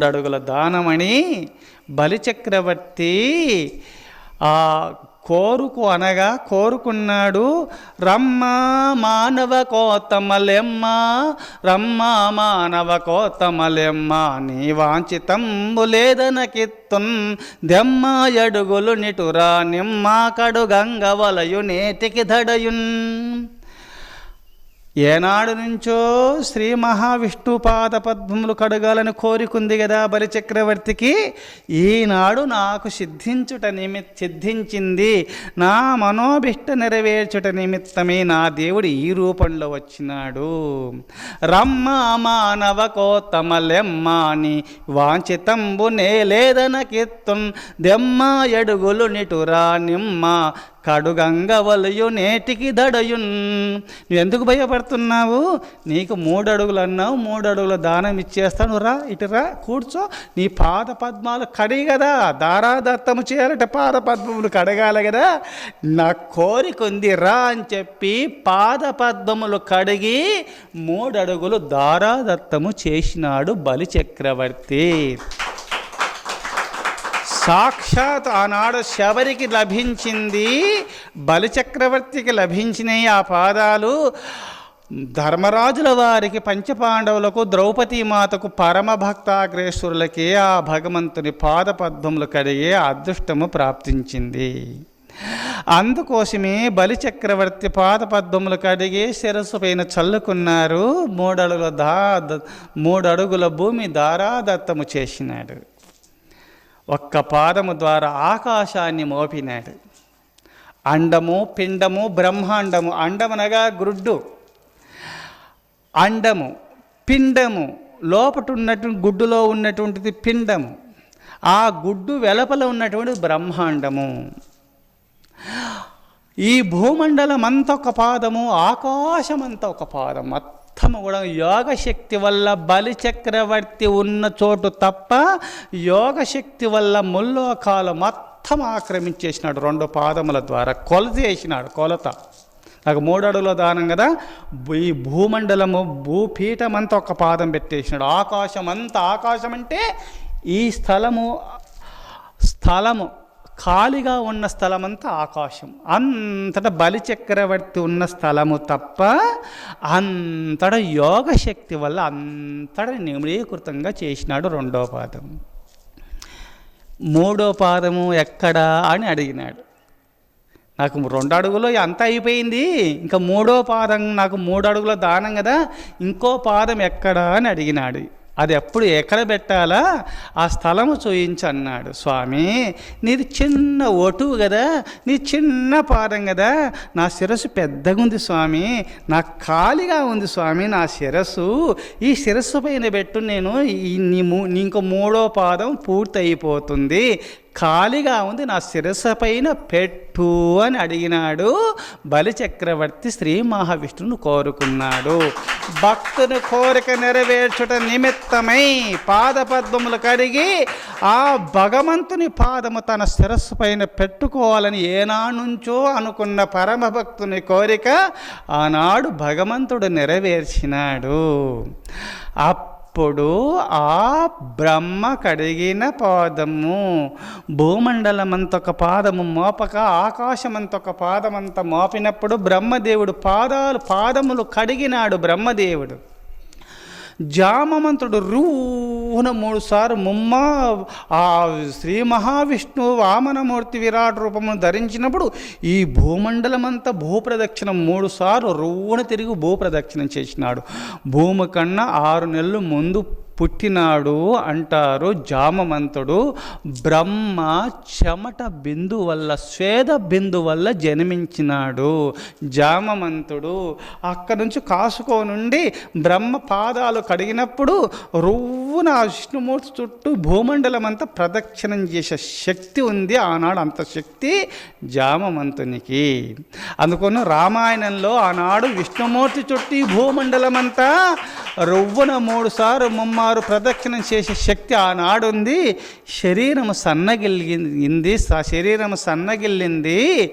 మూడడుగుల దానమని బలిచక్రవర్తి ఆ కోరుకు అనగా కోరుకున్నాడు రమ్మ మానవ కోతమలెమ్మ రమ్మ మానవ కోతమలెమ్మ నీ వాంఛితంబు లేదనకిత్తున్ దెమ్మ ఎడుగులు నిటురా నిమ్మ కడు గంగవలయు నేటికి దడయున్. ఏనాడు నుంచో శ్రీ మహావిష్ణు పాద పద్మములు కడగాలని కోరికుంది కదా బలిచక్రవర్తికి ఈనాడు నాకు సిద్ధించుట నిమి సిద్ధించింది. నా మనోభిష్ట నెరవేర్చుట నిమిత్తమే నా దేవుడు ఈ రూపంలో వచ్చినాడు. రమ్మ మానవ కోతమలెమ్మాని వాంఛితంబు నేలేదనకిత్తున్ దెమ్మ ఎడుగులు నిటురా నిమ్మ కడుగంగవలయు నేటికి దడయున్. నువ్వు ఎందుకు భయపడుతున్నావు? నీకు మూడు అడుగులు అన్నావు మూడు అడుగుల దానం ఇచ్చేస్తాను రా ఇటురా కూర్చో. నీ పాద పద్మాలు కడిగి కదా దారాదత్తము చేయాలంటే పాద పద్మములు కడగాలి కదా. నా కోరిక ఉంది రా అని చెప్పి పాద పద్మములు కడిగి మూడు అడుగులు దారాదత్తము చేసినాడు బలి చక్రవర్తి సాక్షాత్ ఆనాడు శబరికి లభించింది బలిచక్రవర్తికి లభించినాయి ఆ పాదాలు. ధర్మరాజుల వారికి పంచపాండవులకు ద్రౌపది మాతకు పరమ భక్తాగ్రేశ్వరులకి ఆ భగవంతుని పాదపద్మములు కడిగే అదృష్టము ప్రాప్తించింది. అందుకోసమే బలిచక్రవర్తి పాదపద్మములు కడిగే శిరస్సు పైన చల్లుకున్నారు. మూడడుగుల దా మూడడుగుల భూమి దారాదత్తము చేసినాడు. ఒక్క పాదము ద్వారా ఆకాశాన్ని మోపినాడు. అండము పిండము బ్రహ్మాండము అండమనగా గుడ్డు అండము పిండము లోపట ఉన్నటువంటి గుడ్డులో ఉన్నటువంటిది పిండము. ఆ గుడ్డు వెలపల ఉన్నటువంటి బ్రహ్మాండము. ఈ భూమండలం అంత ఒక పాదము ఆకాశం అంత ఒక పాదం. మొత్తం కూడా యోగశక్తి వల్ల బలిచక్రవర్తి ఉన్న చోటు తప్ప యోగశక్తి వల్ల ముల్లోకాలు మొత్తం ఆక్రమించేసినాడు. రెండు పాదముల ద్వారా కొలత వేసినాడు కొలత. నాకు మూడు అడుగుల దానం కదా. ఈ భూమండలము భూపీఠం అంతా ఒక పాదం పెట్టేసినాడు. ఆకాశం అంతా ఆకాశం అంటే ఈ స్థలము స్థలము. ఖాళీగా ఉన్న స్థలమంతా ఆకాశం. అంతటా బలి చక్రవర్తి ఉన్న స్థలము తప్ప అంతటా యోగశక్తి వల్ల అంతట నిమిడీకృతంగా చేసినాడు రెండో పాదం. మూడో పాదము ఎక్కడా అని అడిగినాడు. నాకు రెండు అడుగులో అంత అయిపోయింది. ఇంకా మూడో పాదం నాకు మూడు అడుగుల దానం కదా. ఇంకో పాదం ఎక్కడా అని అడిగినాడు. అది ఎప్పుడు ఎక్కడ పెట్టాలా? ఆ స్థలము చూయించి అన్నాడు స్వామి నీది చిన్న ఒటువు కదా నీ చిన్న పాదం కదా నా శిరస్సు పెద్దగా ఉంది స్వామి నా ఖాళీగా ఉంది స్వామి నా శిరస్సు. ఈ శిరస్సు పైన పెట్టు నేను ఈ నీ మూ నీ ఇంకో మూడో పాదం పూర్తి అయిపోతుంది ఖాళీగా ఉంది నా శిరస్సు పైన పెట్టు అని అడిగినాడు. బలిచక్రవర్తి శ్రీ మహావిష్ణువును కోరుకున్నాడు. భక్తుని కోరిక నెరవేర్చుట నిమిత్తమై పాదపద్మములు కడిగి ఆ భగవంతుని పాదము తన శిరస్సు పైన పెట్టుకోవాలని ఏనానుంచో అనుకున్న పరమభక్తుని కోరిక ఆనాడు భగవంతుడు నెరవేర్చినాడు. అప్పుడు ఆ బ్రహ్మ కడిగిన పాదము. భూమండలమంతొక పాదము మోపక ఆకాశమంతొక పాదమంత మోపినప్పుడు బ్రహ్మదేవుడు పాదాలు పాదములు కడిగినాడు బ్రహ్మదేవుడు. జామమంతుడు రూన మూడు సార్లు ముమ్మ ఆ శ్రీ మహావిష్ణువు వామనమూర్తి విరాట్ రూపమును ధరించినప్పుడు ఈ భూమండలమంతా భూప్రదక్షిణం మూడు సార్లు రూన తిరిగి భూప్రదక్షిణం చేసినాడు. భూమి కన్నా ఆరు నెలలు ముందు పుట్టినాడు అంటారు జామమంతుడు. బ్రహ్మ చెమట బిందు వల్ల స్వేద బిందు వల్ల జన్మించినాడు. జామమంతుడు అక్కడ నుంచి కాసుకో నుండి బ్రహ్మ పాదాలు కడిగినప్పుడు రువ్వున ఆ విష్ణుమూర్తి చుట్టూ భూమండలం అంతా ప్రదక్షిణం చేసే శక్తి ఉంది. ఆనాడు అంత శక్తి జామమంతునికి. అందుకని రామాయణంలో ఆనాడు విష్ణుమూర్తి చుట్టూ భూమండలం అంతా రొవ్వున మూడు సార్లు ముమ్మారు ప్రదక్షిణం చేసే శక్తి ఆనాడుంది. శరీరం శరీరము సన్నగిల్లింది శరీరం శరీరము సన్నగిల్లింది.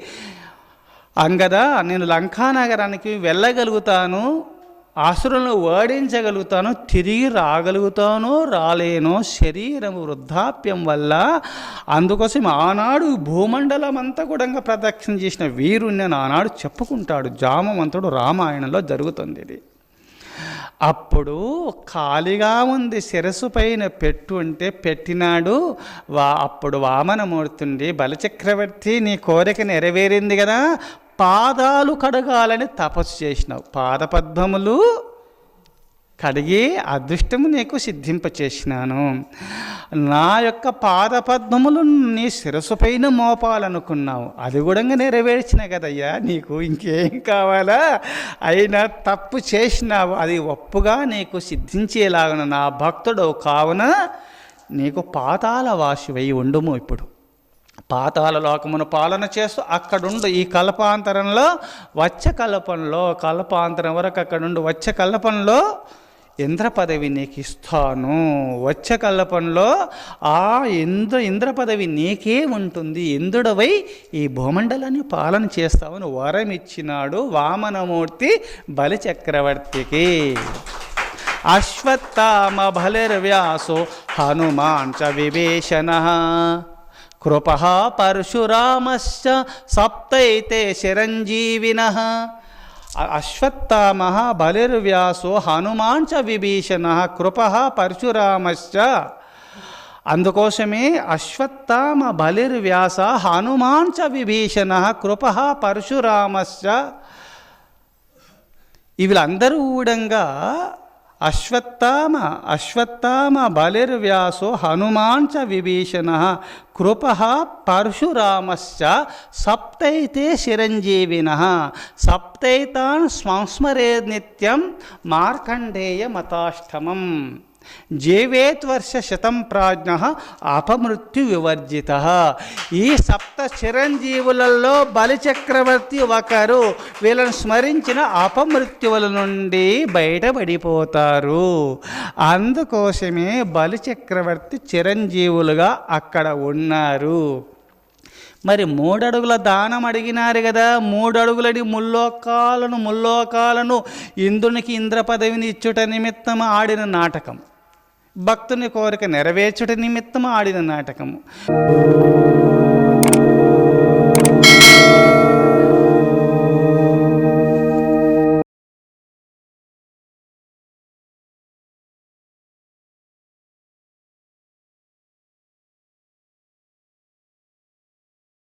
అంగదా నేను లంకానగరానికి వెళ్ళగలుగుతాను అసురులను ఓడించగలుగుతాను తిరిగి రాగలుగుతానో రాలేనో శరీరం వృద్ధాప్యం వల్ల అందుకోసం ఆనాడు భూమండలం అంతా కూడా ప్రదక్షిణ చేసిన వీరుణ్ణి ఆనాడు చెప్పుకుంటాడు జామవంతుడు రామాయణంలో జరుగుతుంది ఇది. అప్పుడు ఖాళీగా ఉంది శిరస్సు పైన పెట్టు అంటే పెట్టినాడు. వా అప్పుడు వామనమూర్తుండి బలచక్రవర్తి నీ కోరిక నెరవేరింది కదా పాదాలు కడగాలని తపస్సు చేసినావు. పాదపద్మములు కడిగి అదృష్టము నీకు సిద్ధింపచేసినాను. నా యొక్క పాదపద్మములు నీ శిరస్సు పైన మోపాలనుకున్నావు. అది కూడా నెరవేర్చిన కదయ్యా నీకు ఇంకేం కావాలా? అయినా తప్పు చేసినావు అది ఒప్పుగా నీకు సిద్ధించేలాగా నా భక్తుడు కావున నీకు పాతాల వాసివై ఉండుము ఇప్పుడు. పాతాల లోకమును పాలన చేస్తూ అక్కడుండు ఈ కల్పాంతరంలో వచ్చ కల్పంలో కల్పాంతరం వరకు అక్కడుండు వచ్చ కల్పంలో ఇంద్ర పదవి నీకు ఇస్తాను వచ్చ కల్పంలో ఆ ఇంద్ర ఇంద్ర పదవి నీకే ఉంటుంది. ఇంద్రుడవై ఈ భూమండలాన్ని పాలన చేస్తావని వరం ఇచ్చినాడు వామనమూర్తి బలిచక్రవర్తికి. అశ్వత్థామ బలిర్వ్యాసో హనుమాన్ చ విభీషణ. కృప పరశురామశ్చ సప్తైతే చిరంజీవిన. అశ్వత్థామ బలిర్వ్యాసో హనుమాంచ విభీషణ కృప పరశురామశ్చ. అందుకోసమే అశ్వత్థామ బలిర్వ్యాస హనుమాంచ విభీషణ కృప పరశురామశ్చ. వీళ్ళందరూ ఊడంగా అశ్వత్థామ అశ్వత్థామ బలిర్వ్యాసో హనుమాంచ విభీషణ కృప పరశురామశ్చ సప్తైతే చిరంజీవిన సప్తైతాన్ సంస్మరే నిత్యం మార్కండేయ మతాష్టమం. జీవేత్వర్ష శతం ప్రాజ్ఞ అపమృత్యు వివర్జిత ఈ సప్త చిరంజీవులలో బలిచక్రవర్తి ఒకరు వీళ్ళను స్మరించిన అపమృత్యువుల నుండి బయటపడిపోతారు. అందుకోసమే బలిచక్రవర్తి చిరంజీవులుగా అక్కడ ఉన్నారు. మరి మూడడుగుల దానం అడిగినారు కదా మూడడుగులని ముల్లోకాలను ముల్లోకాలను ఇంద్రునికి ఇంద్ర పదవిని ఇచ్చుట నిమిత్తం ఆడిన నాటకం. భక్తుని కోరిక నెరవేర్చుట నిమిత్తం ఆడిన నాటకము.